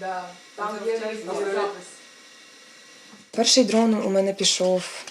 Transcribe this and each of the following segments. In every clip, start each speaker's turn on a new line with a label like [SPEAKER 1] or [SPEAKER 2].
[SPEAKER 1] Да. Там є запис.
[SPEAKER 2] Перший дрон у мене пішов.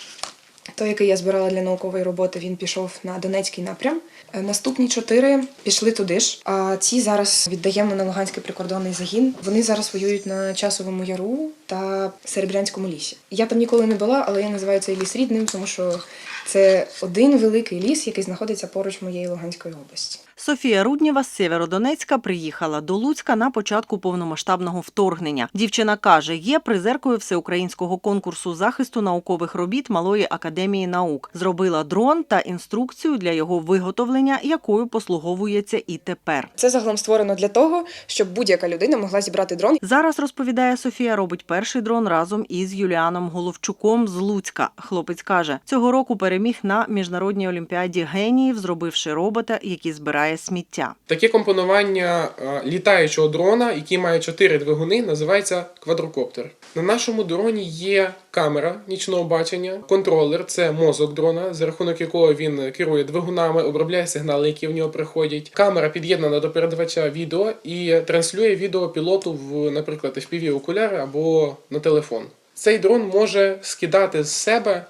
[SPEAKER 2] Той, який я збирала для наукової роботи, він пішов на Донецький напрям. Е, Наступні чотири пішли туди ж. А ці зараз віддаємо на Луганський прикордонний загін. Вони зараз воюють на часовому яру та Серебрянському лісі. Я там ніколи не була, але я називаю цей ліс рідним, тому що це один великий ліс, який знаходиться поруч моєї Луганської області.
[SPEAKER 3] Софія Руднєва з Сєвєродонецька приїхала до Луцька на початку повномасштабного вторгнення. Дівчина каже, є призеркою всеукраїнського конкурсу захисту наукових робіт Малої академії наук. Зробила дрон та інструкцію для його виготовлення, якою послуговується і тепер.
[SPEAKER 2] Це загалом створено для того, щоб будь-яка людина могла зібрати дрон
[SPEAKER 3] Зараз розповідає Софія, робить перший дрон разом із Юліаном Головчуком з Луцька. Хлопець каже, цього року переміг на міжнародній олімпіаді геніїв, зробивши робота, який збирає сміття.
[SPEAKER 4] Таке компонування е, літаючого дрона, який має чотири двигуни, називається квадрокоптер. На нашому дроні є камера нічного бачення, контролер це мозок дрона, за рахунок якого він керує двигунами, обробляє сигнали, які в нього приходять. Камера під'єднана до передавача відео і транслює відео пілоту в, наприклад, fpv окуляри або на телефон. Цей дрон може скидати з себе,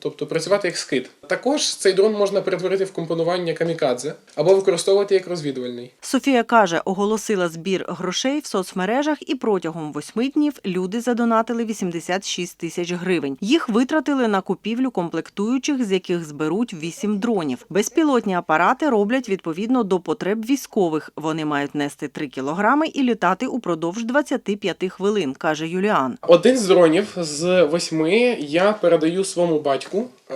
[SPEAKER 4] тобто працювати як скид. Також цей дрон можна перетворити в компонування камікадзе або використовувати як розвідувальний.
[SPEAKER 3] Софія каже, оголосила збір грошей в соцмережах, і протягом восьми днів люди задонатили 86 тисяч гривень. Їх витратили на купівлю комплектуючих, з яких зберуть вісім дронів. Безпілотні апарати роблять відповідно до потреб військових. Вони мають нести 3 кілограми і літати упродовж 25 хвилин, каже Юліан.
[SPEAKER 4] Один з дронів з восьми я передаю своєму батьку. Е,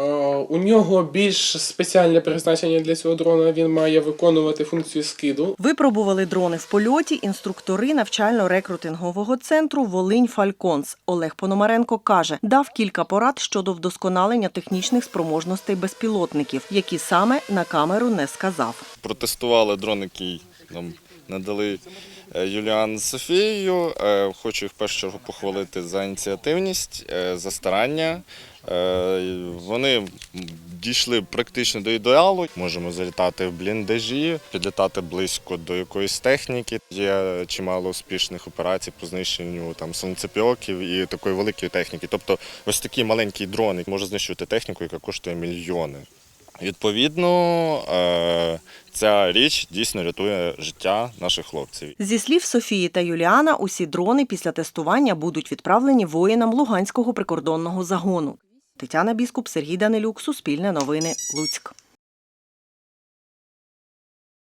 [SPEAKER 4] У нього більш спеціальне призначення для цього дрона. Він має виконувати функцію скиду.
[SPEAKER 3] Випробували дрони в польоті інструктори навчально-рекрутингового центру Волинь Фальконс. Олег Пономаренко каже, дав кілька порад щодо вдосконалення технічних спроможностей безпілотників, які саме на камеру не сказав.
[SPEAKER 5] протестували дрон, який нам надали е, Юліан з Софією. Е, Хочу їх в першу чергу похвалити за ініціативність, е, за старання. Вони дійшли практично до ідеалу. Можемо залітати в бліндажі, підлітати близько до якоїсь техніки. Є чимало успішних операцій по знищенню там сонцепьоків і такої великої техніки. Тобто, ось такий маленький дрон може знищувати техніку, яка коштує мільйони. Відповідно, ця річ дійсно рятує життя наших хлопців.
[SPEAKER 3] Зі слів Софії та Юліана, усі дрони після тестування будуть відправлені воїнам Луганського прикордонного загону. Тетяна Біскуп, Сергій Данилюк, Суспільне новини, Луцьк.